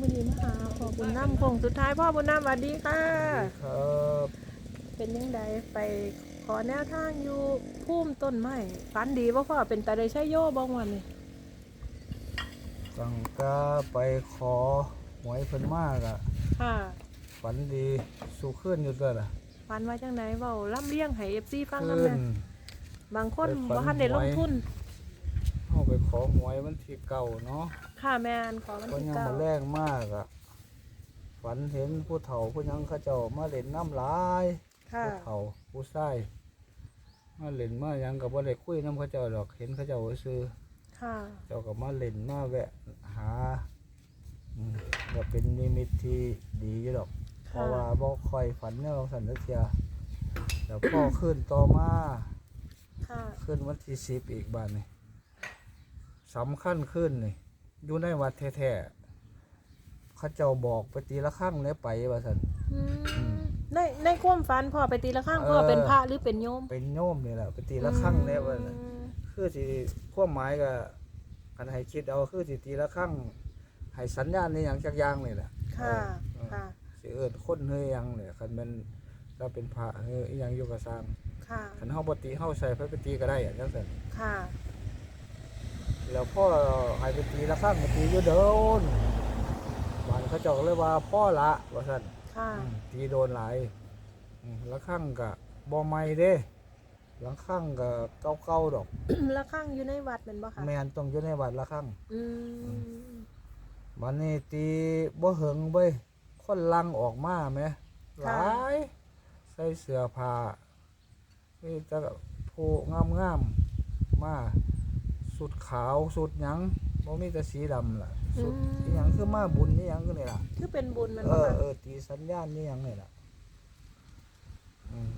มื่อนี้มาหาพ่อบุญน้ำคงสุดท้ายพ่อบุญน้ำสวัสดีค่ะ ครับเป็นยังไงไปขอแนวทางอยู่พุ่มต้นไม้ฝันดีบ่พ่อเป็นตาได้ใช้โย่บ้างวันนี้ตั้งแตาไปขอหวยเพิ่นมากอะค่ะฝันดีสู้ขึ้นอยู่ด้วยล่ะฝันว่าจังไหนเว้าล่ำเลี้ยงให้เอฟซีฟังขึ้นำนแหน่บางคนไปฝันบ่ทันได้ลงหวยทุนเอาไปขอหวยวันที่เก่าเนาะ ค่ะแมนขอมันก็ที่ยังเก้ามาแรงมากอะฝันเห็นผู้เฒ่าผู้ยังเขาเจ้ามาเล่นน้ำหลายค่ะผู้เฒ่าผู้ชายมาเล่นมาหยังกับว่าได้คุยน้ำเขาเจ้าดอกเห็นเขาเจ้าซื้อค่ะเจ้าก็มาเล่นมาแวะหาอืมก็เป็นนิมิตที่ดีอยู่ดอก เพค่ะราะว่าบ่ค่อยฝันเนี่ยเราสันนิษฐานแล้วพ่อขึ้นต่อมาค่ะขึ้นวันที่สิบอีกบ้านนี่สำคัญขึ้นนี่ อยู่ในวัดแท้ๆเขาเจ้าบอกไปตีละครั้งแล้วไปว่าสัน อืมอืม ในในความฝันพ่อไปตีละข้างพ่อเออเป็นพระหรือเป็นโยมเป็นโยมนี่แหละไปตีละครั้งแล้วว่าซั่น อืมคือสิความหมายก็กันให้คิดเอาคือสิตีละครั้งให้สัญญาณในอย่างจักอย่างนี่แหละค่ะเออค่ะสิเอิ้นคนเฮยหยังเนี่ยคันแมันเราเป็นพระเฮยอิหยังอยู่กับสร้างค่ะคันเฮาบ่ตีเฮาใส่ไปไปตีก็ได้อะจังซั่นค่ะ แล้วพ่อให้ไปตีละครั้งก็ตีอยู่เดินบ้านเขาเจ้าก็เลยว่าพ่อละว่าซั่นค่ะอืมตีโดนหลายอืมละครั้งก็บ่ใหม่เด้ละครั้งก็เก่าๆดอก ละข้างอยู่ในวัดเป็นบ่คะแม่นต้องอยู่ในวัดละครั้งอืมบัดนี้ตีบ่เหิงเว้ยคนลังออกมาแหมหลายใส่เสื้อผ้ามีแต่ผู้งามๆมา สุดขาวสุดหยังบ่มีแต่สีดำล่ะ สุดอีหยังคือมาบุญนี่หยังคือนี่ล่ะ คือเป็นบุญแมันเอบ่อคะเออตีสัญญาณนี่หยังนี่ล่ะอืม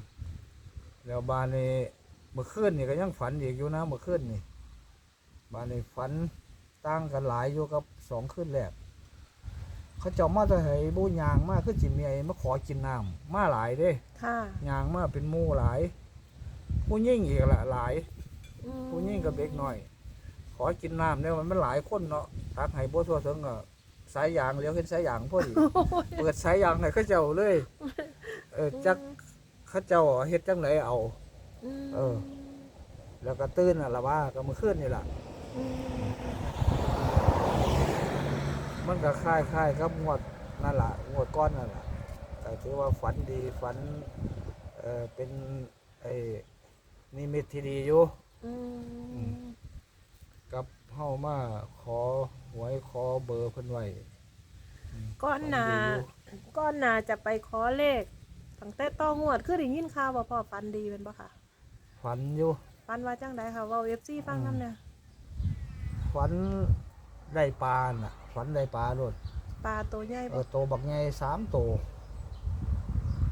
แล้วบานนี้เมื่อคืนนี่ก็ยังฝันอีกอยู่นะเมื่อคืนนี่บานนี้ฝันตั้งกันหลายอยู่กับสองคืนแรกเขาเจ้ามาแต่ให้บูยางมาคือจิมีไอ้มาขอกินน้ำมาหลายเด้ ค่ะยางมาเป็นหมู่หลาย ผู้ยิ่งอีกละหลาย อืมผู้ยิ่งกับเด็กน้อยข อกินน้ำเนี่ยมันหลายคนเนาะตักให้บ่ทั่วถึงก็สายยางเลี้ยวเห็นสายยางพอดีเปิดสายยางให้เขาเจ้าเลย เออจักเขาเจ้าเฮ็ดจังไหนเอามเออ แล้วก็ตื่นน่ะละว่าก็มื้อคืนนี่ล่ะมมันก็คล้ายคล้ายๆกับงวดนั่นล่ะงวดก้อนนั่นล่ะแต่ถือว่าฝันดีฝัน เออเป็นไอ้นิมิตที่ดีอยู่อืมกับ เฮามาขอหวยขอเบอร์เพิ่นไว้มก้อนหนาฝัดีอยู่ก้อนหนาจะไปขอเลขตั้งแต่ต้องงวดคือได้ยินข่าวว่าพ่อฟันดีเป็นบ่ค่ะฝันอยู่ฟันว่าจังไดค่ะเว้า FC ฟังนำเนี่ยฝันได้ปลาน่ะฝันได้ปลาโลดปลาตัวใหญ่เอบ่อโตบักใหญ่สามโต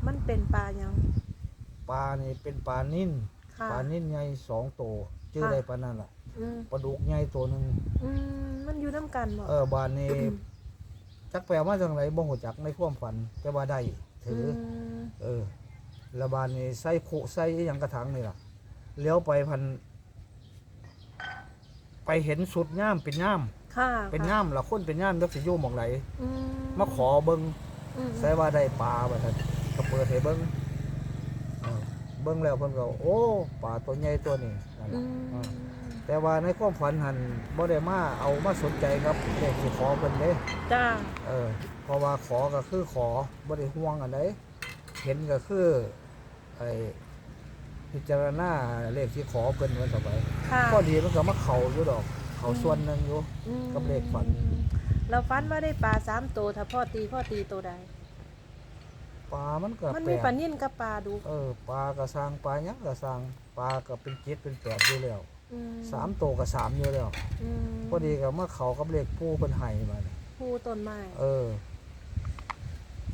มันเป็นปลาหยังปลานี่เป็นปลานิ่นค่ะ ปลานิ่นใหญ่สองโตชื่อค่ะ ได้ปลานั่นล่ะ อืมปลาดุกใหญ่ตัวหนึ่งอืมมันอยู่นํกันบ่ เออบานนี้ จักแปลมาจังไรบ่หูจักในความฝันแต่ว่าได้ถืออมเออแล้วบานนี้ใส่ขุใส่อหยังกระถางนี่ล่ะเลี้ยวไปพัน ไปเห็นสุดย่ามเป็นย่ามค่ะเป็นค่ะย่ามละคนเป็นย่ามยักสิอยู่หมองไหนอืมมาขอเบิง อืมใส่ว่าได้ปลาว่าซั่นก็เปิดให้เบิงเออเบิงแล้วเพิ่นก็ โอ้ปลาตัวใหญ่ตัวนี้นั่นอืล่ะมเออ แต่ว่าในความฝันหันบ่ได้มาเอามาสนใจครับเลขที่ขอเพิ่นเด้จ้าเออเพราะว่าขอก็คือขอบ่ได้ห่วงอันใดเห็นก็คือไอ้พิจารณาเลขที่ขอเพิ่นมันต่อไปค่ะก็ดีมันก็มาเข้าอยู่ดอก เข้าส่วนหนึงอยู่ อืมกับเลขฝัน เราฝันว่าได้ปลาสามตัวถ้าพ่อตีพ่อตีตัวใด ปลามันก็มันแปลมีกปลานิ่นกับปลาดุกเออปลาก็สร้างปลาหยังก็สร้างปลาก็เป็นเจ็ดเป็นแปดอยู่แล้ว อืมสามโตวก็สามอยู่แล้วอืมพอดีก็มาเข้ากับเลขผู้เพิ่นให้มานี่ผู้ต้นไม้เออ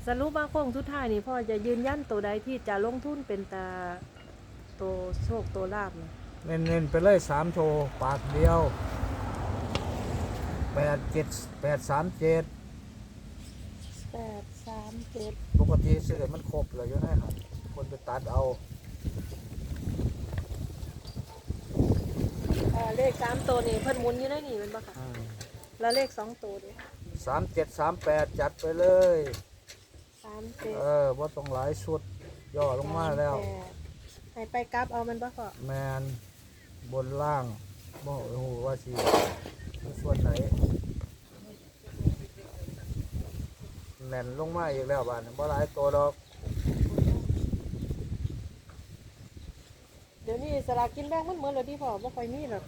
สรุปว่าโค้งทุดท้ายนี่พ่อจะยืนยันตัวใดที่จะลงทุนเป็นตาตัวโชคตัวลาบเนี่ยเน้นๆไปเลยสามโทรปากเดียวแปดเจ็ดแปดสามเจ็ดแปดสามเจ็ดปกติซื้อให้มันครบเลยอยู่นะครับคนไปตัดเอา เลขสามตัวนี่เพิ่นหมุนอยู่ในนี่แมันบ่ค่ะอืมแล้วเลขสองตัวเด้เสามเจ็ดสามแปดจัดไปเลย สามเจ็ดเออว่าต้องหลายชุดย่อลงมาแล้ว สปดให้ไปกลับเอามันบ่พ่อแมนบนล่างบ่โอ้โหว่าสิส่วนไหนแน่นลงมาอีกแล้วบ้านบ่หลายตัวดอกเดี๋ยวนี้สลากกินแบ่งมันเหมือนเลยที่พ่อบ่ค่อยมีหรอก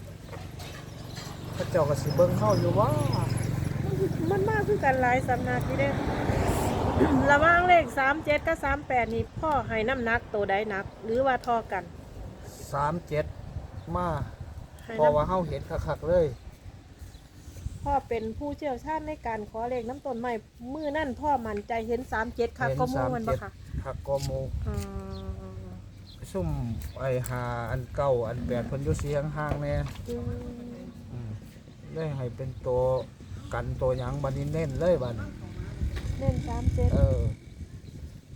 พระเจ้าก็สิเบิ่งเข้าอยู่ว่ามันมากคือกันหลายสำนักที่เด้ระหว่างเลขสามเจ็ดกับสามแปดนี่พ่อให้น้ำหนักตัวใดหนัก หรือว่าเทอกันสามเจ็ดมาให้เพราะว่าน้ำเฮาเห็นคักๆเลยพ่อเป็นผู้เชี่ยวชาญในการขอเลขน้ำต้นไม้มือนั่นพ่อมั่นใจเห็นสามเจ็ดค่ะก็มู่มันบ่ค่ะคักก็หมูอ่าซุ่มไอ้หาอันเก่าอันแปดเพิ่นอยู่เสียงห่างๆแน่ อืมอืม ได้ให้เป็นตัวกันตัวหยังบัดนี้เน้นเลยบัดนี้เล่นสามเจ็ดเออ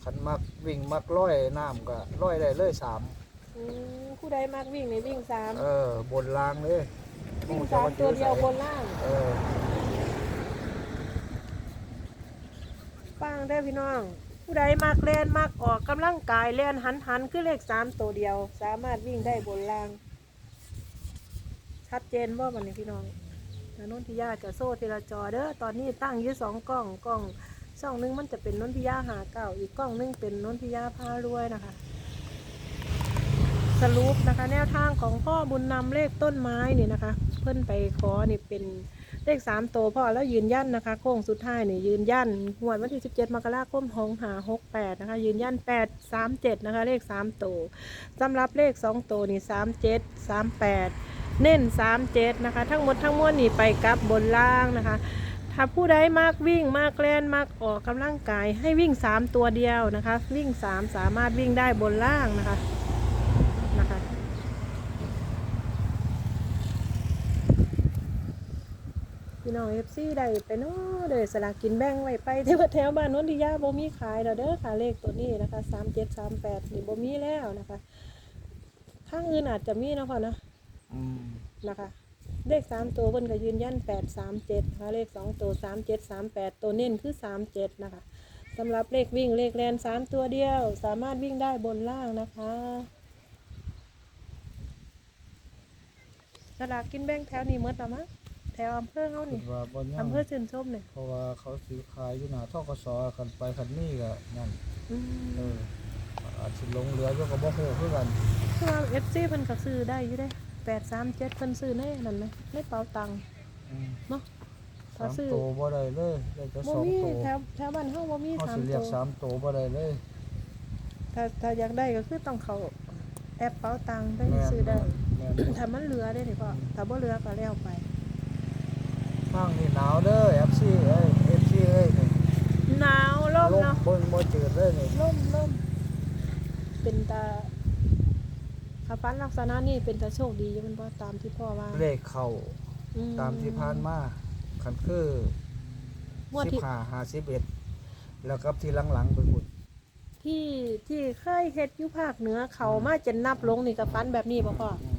คันมักวิ่งมักร้อยน้ำก็ร้อยได้เลยสามมผู้ใดมากวิ่งในวิ่งสามเออบนรางเลยวิ่งสามตัวเดียวบนล่างเออป้างได้อพี่น้อง ผู้ใดมากเล่นมากออกกำลังกายเล่นหันหันคือเลขสามตัวเดียว สามารถวิ่งได้บนล่างชัดเจนว่าวันนี้พี่น้องแล้ว นนทิยาจะโซ่ทีละจอเด้อตอนนี้ตั้งยี่สองกล้องกล้องช่องหนึงมันจะเป็นนนทิยาหาเก่าอีกกล้องหนึงเป็นนนทิยาพารวยนะคะ สรุปนะคะ แนวทางของพ่อบุญนำเลขต้นไม้นี่นะคะ เพิ่อนไปขอนี่เป็นเลขสามตัวพ่อแล้วยืนยันนะคะโค้งสุดท้ายนี่ยืนยันหวดวันที่สิบเจ็ดมกราคมหงหาหกแปดนะคะ ยืนยันแปดสามเจ็ดนะคะ เลขสามตัวสำหรับเลขสองตัวนี่สามเจ็ดสามแปด เน้นสามเจ็ดนะคะ ทั้งหมดทั้งมวลนี่ไปกลับบนล่างนะคะ ถ้าผู้ใดมากวิ่งมากเล่นมากออกกำลังกาย ให้วิ่งสามตัวเดียวนะคะ วิ่งสามสามารถวิ่งได้บนล่างนะคะนะคะพี่น้องเอฟซีได้ไปเนาะเด้อสลากินแบ่งไว้ไปเทวแถวบ้านนนทิยาบ่มีขายแล้วเด้อค่ะเลขตัวนี้นะคะสามเจ็ดสามแปดนี่บ่มีแล้วนะคะข้างอื่นอาจจะมีนะพ่อนะ นะคะ เลขสามตัวเพิ่นก็ยืนยันแปดสามเจ็ดนะคะเลขสองตัวสามเจ็ดสามแปดตัวเน้นคือสามเจ็ดนะคะสำหรับเลขวิ่งเลขแลนสามตัวเดียว สามารถวิ่งได้บนล่างนะคะสลากกินแบ่งแถวนี้หมดแล้วมั้งแถวอำเภอเขาคินี่ดว่าบ่ยังอำเภอชื่นชมเนี่ยเพราะว่าเขาสิขายอยู่หน้าทกสคันไปคันนี้ก็นั่นอืเอมออาจสิลงเรืออยู่ก็บ่ฮู้คือกันคือว่าเอฟซีเพิ่นก็ซื้อได้อยู่เด้ แปดสามเจ็ดเพิ่นซื้อในนั่นไหมในเป๋าตังค์อืมเนาะสามซื้อตัวบ่ได้เลยได้แต่บ่สองมีตัวแถวแถวบ้านเฮาบ่มีเขาสามสิเรียตักวสามตัวบ่ได้เลย ถ้าถ้าอยากได้ก็คือต้องเข้าแอปเป๋าตังค์ได้แม่นซื้อได้ แม่น ถ้ามันเหลือได้นี่พ่อถ้าบ่เหลือก็แล้วไปข้างนี่หนาวเด้อ FC เอ้ย FC เอ้ยนี่หนาวลมเนาะเบิ่งบ่จืดเลยนี่ลมลมเป็นตา ถ้าฟันลักษณะนี้เป็นตาโชคดีอยู่มันบ่ตามที่พ่อว่าเลขเข้าอืตามที่ผ่านมาคันคืองวดที่15 51แล้วกับที่หลังๆไปพุ่นที่ที่เคยเฮ็ดอยู่ภาคเหนือเขามาจะนับลงนี่ก็ฟันแบบนี้บ่พ่ออืม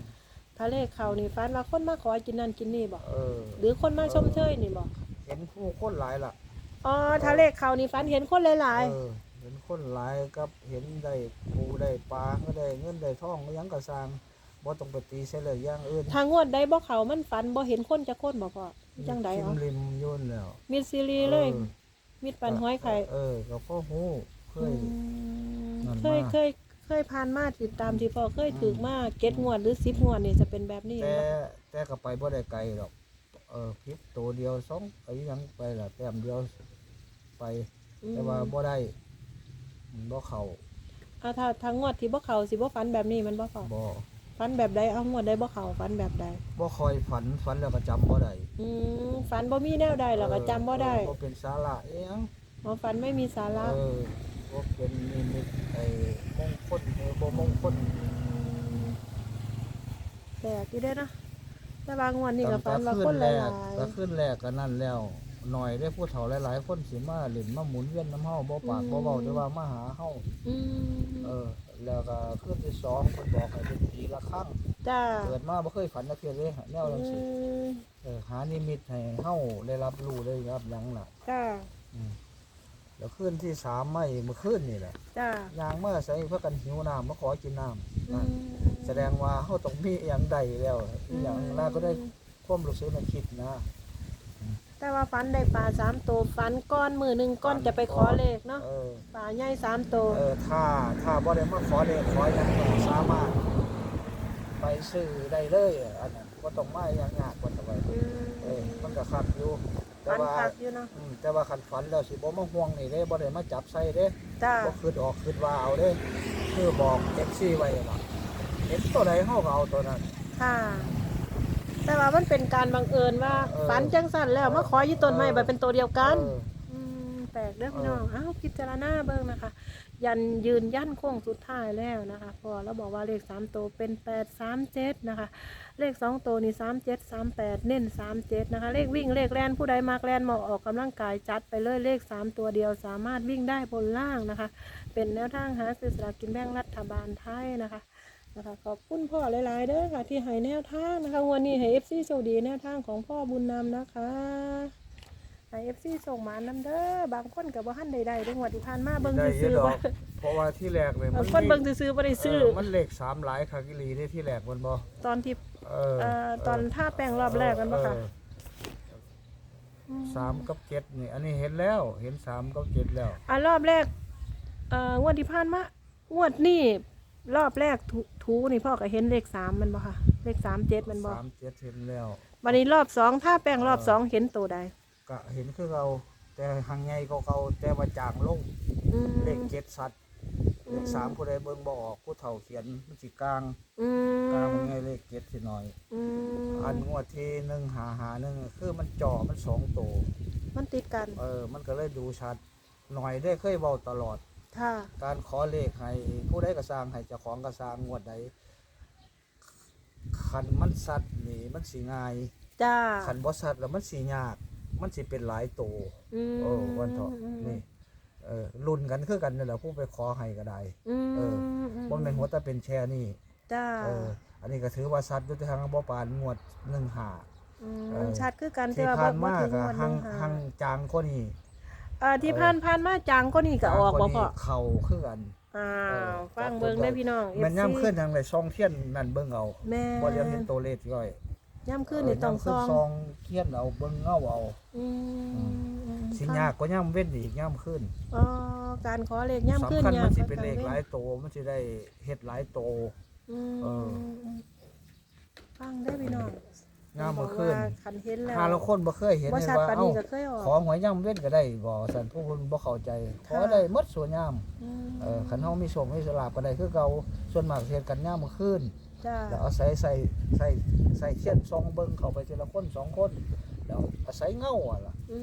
ถ้าเลขเขานี่ฟันว่าคนมาขอกินนั่นกินนี่บ่เออ หรือคนมาชมเชยนี่บ่เห็นผู้คนหลายล่ะอ๋อถ้าเลขเขานี่ฟันเห็นคนหลายเออ เห็นคนหลายกับเห็นได้ปูได้ปลาก็ได้เงินได้ทองก็ยังก็สร้างบ่ต้องไปตีใช่เลยอย่างอื่นๆทางงวดใดบ่เขามันฟันบ่เห็นคนจะคนบ่พ่อจังใดทิอ๋อมริมยุ่นแล้วมีซีรีส์เลยออมีดปันห้อยไข่เออก็พ่อฮู้เคยอืมนั่นเคยมาเคยเคยผ่านมาติดตามที่พ่อเคยถือมาเก็ดงวดหรือ10งวดนี่จะเป็นแบบนี้แต่บ่แต่ก็ไปบ่ได้ไกลหรอกเออพิษตัวเดียวสองไอ้ยังไปละแต้มเดียวไปอืมแต่ว่าบ่ได้ มันบ่เข้าอ่าถ้าทางงวดที่บ่เขาสิบ่ฟันแบบนี้มันบ่พ่อบ่ฟันแบบใดเอางวดใดบ่เขาฟันแบบใด บ่ค่อยฝันฝันแล้วก็จำบ่ได้อืมฟันบ่มีแนวใดแล้วก็จำบ่ได้เออบ่เป็นสาระอีหยังอ๋อฟันไม่มีสาระเออบ่เป็นนิมิตไอ้มงคลเออบ่มงคลแปลกอยู่เด้อเนาะแต่บางวันนี่ก็ฟันว่าตั้งคนหแต่ลาขึ้นแรกยก็ขึ้นแรกก็นั่นแล้ว หน่อยได้ผู้เฒ่าหลายๆคนสิมาเล่นมาหมุนเวียนน้ำเฮาบ่ปากบ่เว้าแต่ว่ามาหาเฮาอืมเออ แล้วก็คืนที่สองเพิ่นบอกให้เป็นปีละครั้งจ้าเกิดมาบ่เคยฝันจักเทื่อเลยแนวจังซี่อืมเออหานิมิตให้เฮาได้รับรู้ได้รับหยังล่ะ จ้าอืมแล้วคืนที่สามไม่เมื่อคืนนี่แหละจ้ายางเมื่อใส่เพื่อกันหิวน้ำมาขอกินน้ำอืนะมแสดงว่าเขาต้องมีอหย่างใดแล้วอหย่างน่าก็ได้ความรู้สึกในคิดนะ แต่ว่าฟันได้ปลาสามตัวฟันก้อนมือหนึ่งก้อนจะไปขอเลขเนาะเออปลาใหญ่สามตัวเออถ้าถ้าบ่ได้มาขอเลยขออย่างก็สามารถ ไปซื้อได้เลยอันนั้นก็ต้องมาอหย่างยากกว่าตะไว้อืมเออมันก็คักอยู่ แต่ฟันว่าคักอยู่เนาะอืมแต่ว่าคันฝันแล้วสิบ่มาห่วงนี่เด้บ่ได้มาจับใส่เด้ จ้าบ่คืดออกคืดว่าเอาเด้คือบอกเอฟซีไว้ล่ะเห็นตัวใดเฮาก็เอาตัวนั้นค่ะ แต่ว่ามันเป็นการบังเอิญว่าเออ ฝันจังสั่นแล้วมาขออยู่ต้นไม้แบบเป็นตัวเดียวกัน เออ อืมแปลกเด้อพี่น้องเอออ้าวพิจารณาเบิ่งนะคะ ยันยืนยันโค้งสุดท้ายแล้วนะคะพอเราบอกว่าเลขสามตัวเป็นแปดสามเจ็ดนะคะ เลขสองตัวนี่สามเจ็ดสามแปดเน้นสามเจ็ดนะคะ เลขวิ่งเลขแลนผู้ใดมากแลนเหมาะออกกำลังกายจัดไปเลยเลขสามตัวเดียวสามารถวิ่งได้บนล่างนะคะ เป็นแนวทางหาซื้อสลากกินแบ่งรัฐบาลไทยนะคะ นะคะขอบคุณพ่อหลายๆเด้อค่ะ ที่ให้แนวทางนะคะวันนี้ให้เอฟซีโชคดีแนวทางของพ่อบุญนำนะคะให้เอฟซีส่งมานำเด้อบางคนกับว่าหันใดๆเรื่องวัดที่ผ่านมาเบิ่งได้เยซื้อะอดๆอว่ากเพราะว่าที่แรกเลยบางคนเบิ่งซื้อๆบ่ได้ซื้อเออมันเลขสามหลายคากิลีได้ที่แรกมันบ่ตอนที่เออเอ่อตอนท่าแปลงรอบแรกกันปะคะเออสามกับเจ็ดนี่ อันนี้เห็นแล้วเห็นสามกับเจ็ดแล้ว อ่ารอบแรกเอ่องวดที่ผ่านมางวดนี่ รอบแรกถูถูนี่พ่อก็เห็นเลขสามมันบ่ค่ะ เลขสามเจ็ดมันบ่สามเจ็ดเห็นแล้ว วันนี้รอบสองท่าแปลงรอบสองเห็นตัวใดก็เห็นคือเราแต่หางใหญ่ก็เขาแต่ว่าจางลงอืมเลขเจ็ดสัตว์เลขสามผู้ใดเบิ่งบ่ออกผู้เฒ่าเขียนมันสิกลางอืกลางมมันไงเลขเจ็ดสิหน่อย อืมอันงวดที่หนึ่งหาหาหนึ่งคือมันจ่อมันสองโตวมันติดกัน เออ มันก็เลยดูชัดหน่อยได้เคยเบาตลอด ค่ะการขอเลขให้ผู้ใดก็สร้างให้เจ้าของก็สร้างงวดใดคันมันสัตว์นี่มันสิง่ายจ้าคันบ่สัตว์แล้วมันสิยาก มันสิเป็นหลายโตอืมเออวันเถาะนี่เออรุ่นกันคือกันนี่แหละผู้ไปขอให้ก็ได้ อืมเออ บ่แม่นหัวแต่เป็นแชร์นี่ จ้าเออ อันนี้ก็ถือว่าสัตว์อยู่ทางบ่ปานงวด1 5อืมเออชัดคือกันที่แต่ว่าผ่านบ่มาถึงก็งวดหหันึ่งงหาหังจางก็นี่เอ่อที่ผ่านผ่านมาจังก็นี่ก็ออกบ่พ่อเข้าคือกันอ้าเออวฟังเบิ่งได้อพี่น้องแมันย่ำ FC ขึ้นทางไหนซองเทียนนั่นเบิ่งเอาแม่บ่เดี๋ยวเห็นตัวเลขย่อยย่ำขึ้นนี่ต้องซเย่ำขึ้อนงซองเทียนเอาเบิ่งเงาเอาอืมสิยากก็ย่ำเว้นอีกย่ำขึ้นอ๋อการขอเลขย่ำขึ้นสำคัญยามักนสิเป็นเลขกว่าหลายโตมันสิได้เฮ็ดหลายโตอืมเออฟังได้อพี่น้อง ย่ำเมื่อคืนบอกว่าคันเห็นแล้วหาละคนบ่เคยเห็นบ่เลยชัดว่าปานเอ้านี้ก็เคยออก ขอหวยย่ำเว้นก็ได้บ่สันผู้คนบ่เข้าใจขอค่ะได้หมดส่วนย่มำเออคันเฮามีโชคมีสลาบก็ได้คือเก่าส่วนมากเฮ็ดกันย่ำเมื่อคืน จ้าแล้วเอาใส่ใส่ใส่ใส่เทียนซองเบิ่งเข้าไปทีละคนสองคนแล้วอาศัยเงาอะล่ะอื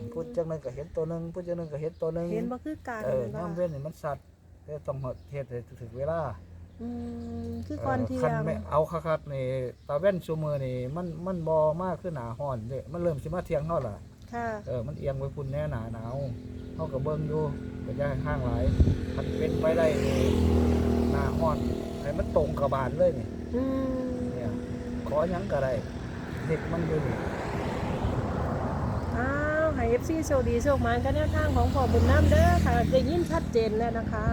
มพูดจังนึงก็เห็นตัวหนึงพูดจังนึงก็เห็นตัวหนึงเห็นบ่คือกันเออว่าน้ำเว้นนี่มันสัตว์แต่ต้องเฮ็ดให้ถึงเวลา อืมคือก่อนเที่ยคันงไม่เอาคักๆนี่ตาแว่นซุมือนี่มันมันบ่มากขึ้นหนาฮ้อนเด้มันเริ่มสิมาเที่ยงเฮาล่ะค่ะ เออมันเอียงไปพุ่นแน่หนาหนาวเฮาก็เบิ่งอยู่ก็จะห่างหลายคันเป็นไปได้นี่หน้าฮ้อนให้มันตรงกับบานเลยนี่อืมเนี่ยขอหยังก็ได้เด็กมันอยู่นี่ อ้าวให้ FC โชคดีโชคหมานกันแนวทางของพ่อบุญน้ำเด้อค่ะ ได้ยินชัดเจนแล้วนะคะ